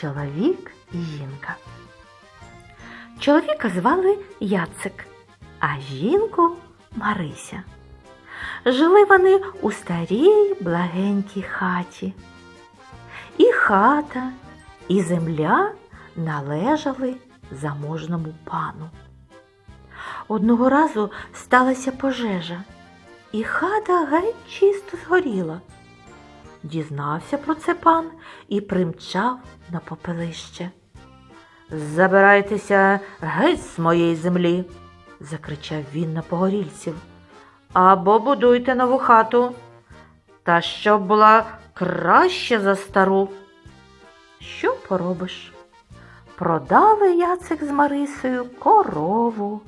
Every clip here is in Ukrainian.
чоловік і жінка. Чоловіка звали Яцик, а жінку Марися. Жили вони у старій благенькій хаті. І хата, і земля належали заможному пану. Одного разу сталася пожежа, і хата геть чисто згоріла. Дізнався про це пан і примчав на попелище. Забирайтеся геть з моєї землі, закричав він на погорільців. Або будуйте нову хату, та щоб була краще за стару. Що поробиш? Продали Яцик з Марисою корову,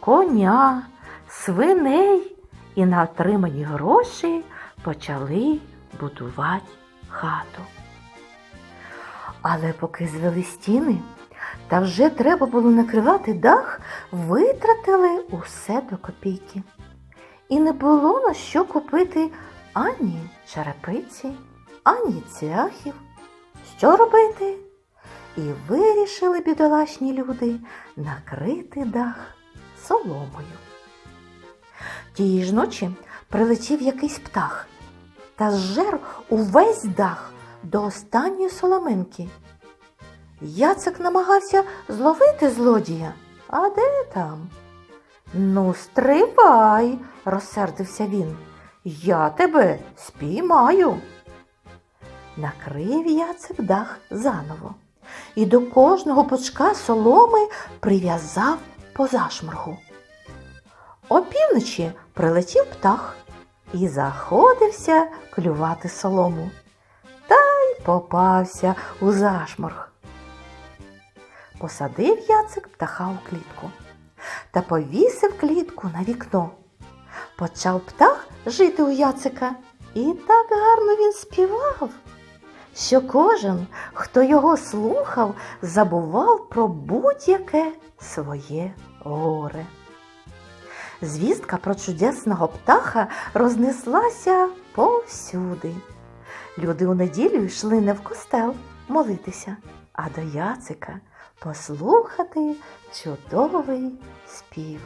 коня, свиней і на отримані гроші почали будувати хату. Але поки звели стіни, та вже треба було накривати дах, витратили усе до копійки. І не було на що купити ані черепиці, ані цвяхів. Що робити? І вирішили бідолашні люди накрити дах соломою. Тієї ж ночі прилетів якийсь птах та зжер увесь дах до останньої соломинки. Яцик намагався зловити злодія, а де там? Ну, стривай, розсердився він. Я тебе спіймаю. Накрив Яцик дах заново і до кожного пучка соломи прив'язав по зашморгу. Опівночі прилетів птах і заходився клювати солому. Та й попався у зашморг. Посадив Яцик птаха у клітку та повісив клітку на вікно. Почав птах жити у Яцика, і так гарно він співав, що кожен, хто його слухав, забував про будь-яке своє горе. Звістка про чудесного птаха рознеслася повсюди. Люди у неділю йшли не в костел молитися, а до Яцика послухати чудовий спів.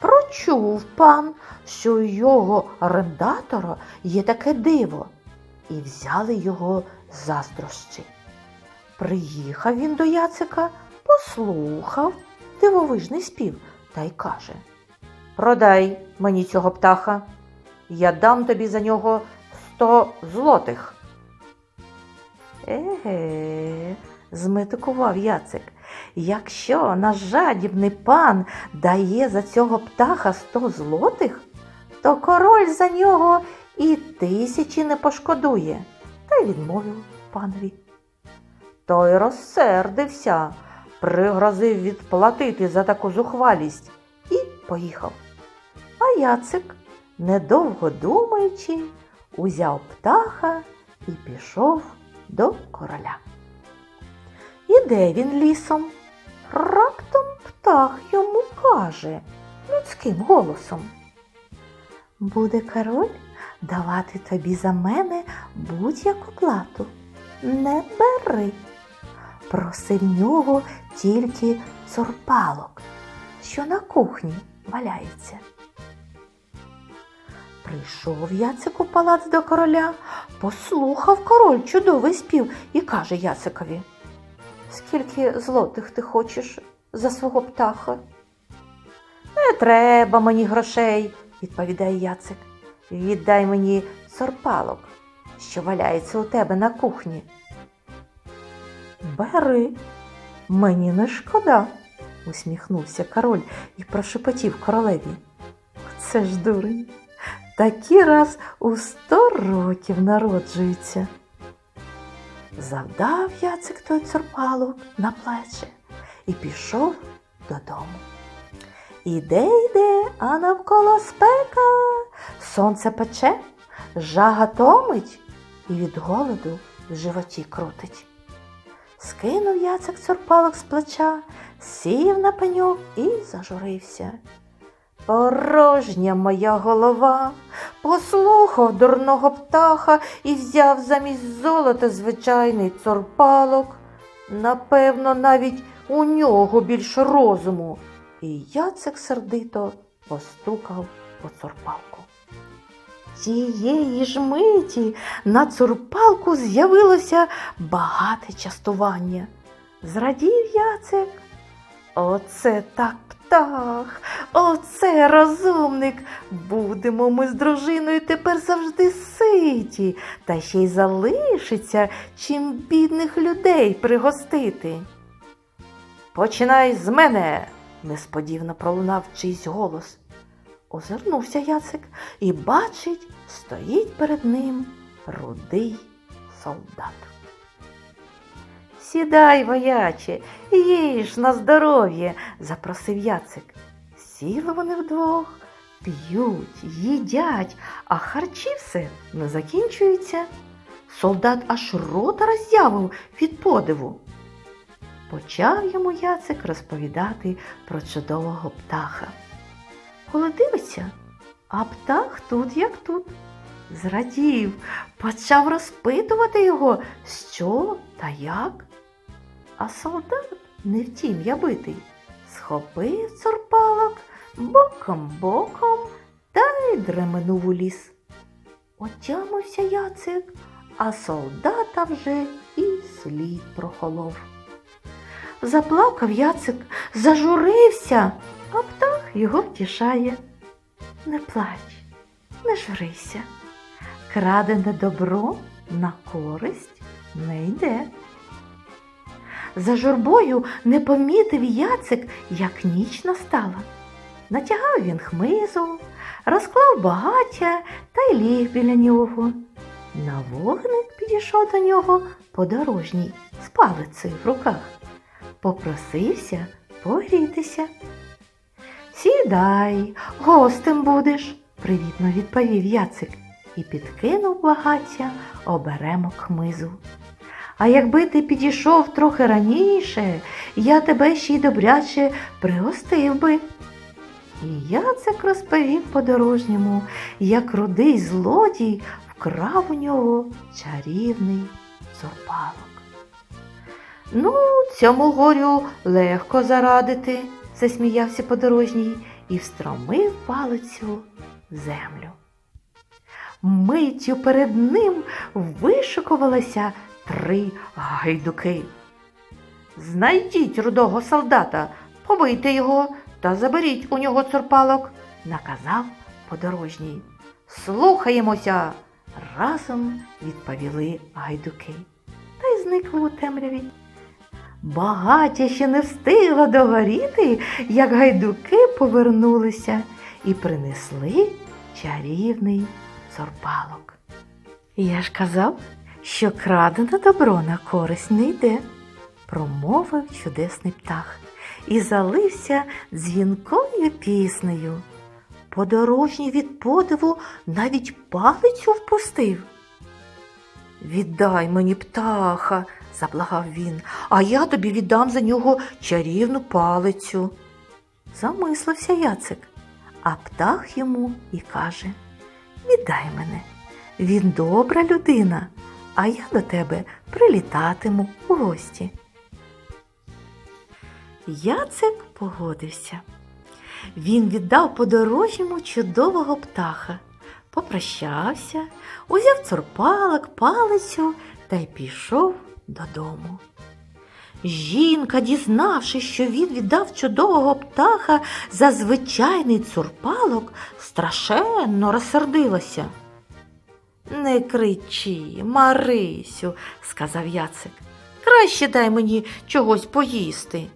Прочув пан, що у його орендатора є таке диво, і взяли його заздрощі. Приїхав він до Яцика, послухав дивовижний спів та й каже Продай мені цього птаха, я дам тобі за нього сто злотих. Еге, зметикував Яцик. Якщо наш жадібний пан дає за цього птаха сто злотих, то король за нього і тисячі не пошкодує, та й відмовив панові. Той розсердився, пригрозив відплатити за таку зухвалість і поїхав. А Яцик, недовго думаючи, узяв птаха і пішов до короля. Іде він лісом. Раптом птах йому каже людським голосом. Буде король давати тобі за мене будь-яку плату. Не бери. Проси в нього тільки цурпалок, що на кухні валяється. Прийшов Яцик у палац до короля, послухав король чудовий спів і каже Яцикові. Скільки злотих ти хочеш за свого птаха? Не треба мені грошей, відповідає Яцик. Віддай мені сорпалок, що валяється у тебе на кухні. Бери, мені не шкода, усміхнувся король і прошепотів королеві. Це ж дурень. Такі раз у сто років народжуються. Завдав Яцик той цурпалок на плечі і пішов додому. Іде, йде, а навколо спека, сонце пече, жага томить і від голоду в животі крутить. Скинув Яцик цурпалок з плеча, сів на пеньок і зажурився. Порожня моя голова, послухав дурного птаха і взяв замість золота звичайний цорпалок. Напевно, навіть у нього більше розуму. І Яцек сердито постукав по цурпалку. Тієї ж миті на цурпалку з'явилося багате частування. Зрадів Яцек. Оце так птах, оце розумник. Будемо ми з дружиною тепер завжди ситі, та ще й залишиться чим бідних людей пригостити. Починай з мене, несподівано пролунав чийсь голос. Озирнувся Яцик і бачить, стоїть перед ним рудий солдат. Сідай, вояче, їж на здоров'я, запросив Яцик. Сіли вони вдвох, п'ють, їдять, а харчі все не закінчуються. Солдат аж рота роззявив від подиву. Почав йому Яцик розповідати про чудового птаха. Коли дивиться, а птах тут як тут. Зрадів, почав розпитувати його, що та як. А солдат, не втім я битий, схопив цурпалок боком-боком та й дременув у ліс. Отямився Яцик, а солдата вже і слід прохолов. Заплакав Яцик, зажурився, а птах його втішає. Не плач, не журися. Крадене добро на користь не йде. За журбою не помітив Яцик, як ніч настала. Натягав він хмизу, розклав багаття та й ліг біля нього. На вогник підійшов до нього подорожній з палицею в руках. Попросився погрітися. Сідай, гостем будеш, привітно відповів Яцик і підкинув багаття оберемок хмизу. А якби ти підійшов трохи раніше, я тебе ще й добряче пригостив би. І Яцек розповів подорожньому, як рудий злодій вкрав у нього чарівний цурпалок. Ну, цьому горю легко зарадити, засміявся подорожній і встромив палицю в землю. Миттю перед ним вишикувалися три гайдуки. Знайдіть рудого солдата, побийте його та заберіть у нього цурпалок, наказав подорожній. Слухаємося. Разом відповіли гайдуки та й зникли у темряві. Багаття ще не встигла догоріти, як гайдуки повернулися і принесли чарівний цорпалок. Я ж казав, що крадене добро на користь не йде, промовив чудесний птах і залився дзвінкою піснею. Подорожній від подиву навіть палицю впустив. Віддай мені птаха, заблагав він, а я тобі віддам за нього чарівну палицю. Замислився Яцик, а птах йому і каже Віддай мене. Він добра людина, а я до тебе прилітатиму у гості. Яцик погодився. Він віддав подорожньому чудового птаха, попрощався, узяв цурпалок, палицю та й пішов додому. Жінка, дізнавшись, що він віддав чудового птаха за звичайний цурпалок, страшенно розсердилася. Не кричи, Марисю, сказав Яцик. Краще дай мені чогось поїсти.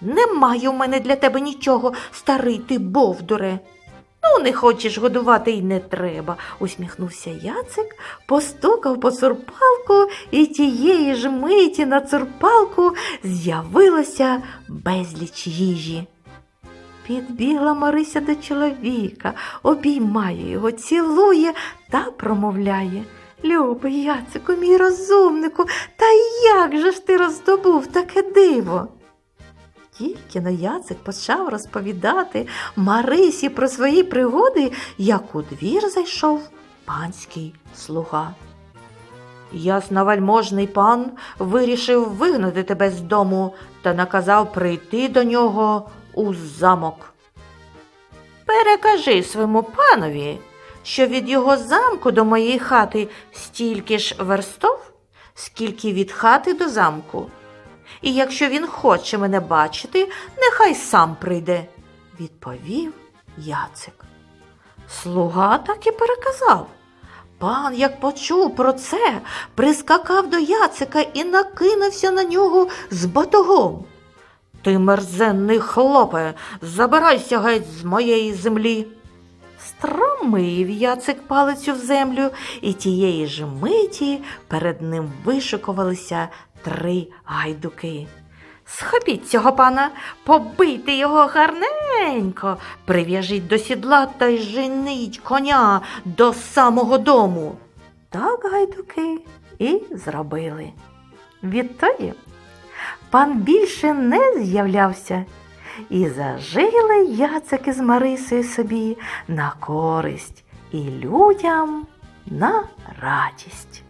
Немає у мене для тебе нічого, старий ти бовдуре. Ну, не хочеш годувати й не треба, усміхнувся Яцик, постукав по цурпалку, і тієї ж миті на цурпалку з'явилося безліч їжі. Підбігла Марися до чоловіка, обіймає його, цілує та промовляє. Любий Яцику, мій розумнику, та як же ж ти роздобув таке диво? Тільки но Яцик почав розповідати Марисі про свої пригоди, як у двір зайшов панський слуга. Ясновальможний пан вирішив вигнати тебе з дому та наказав прийти до нього у замок. Перекажи своєму панові, що від його замку до моєї хати стільки ж верстов, скільки від хати до замку. І якщо він хоче мене бачити, нехай сам прийде, відповів Яцик. Слуга так і переказав. Пан, як почув про це, прискакав до Яцика і накинувся на нього з батогом. Ти мерзенний хлопе, забирайся геть з моєї землі. Стромив Яцик палицю в землю, і тієї ж миті перед ним вишикувалися три гайдуки. Схопіть цього пана, побийте його гарненько, прив'яжіть до сідла та й женіть коня до самого дому. Так гайдуки і зробили. Відтоді пан більше не з'являвся, і зажили Яцики з Марисою собі на користь і людям на радість.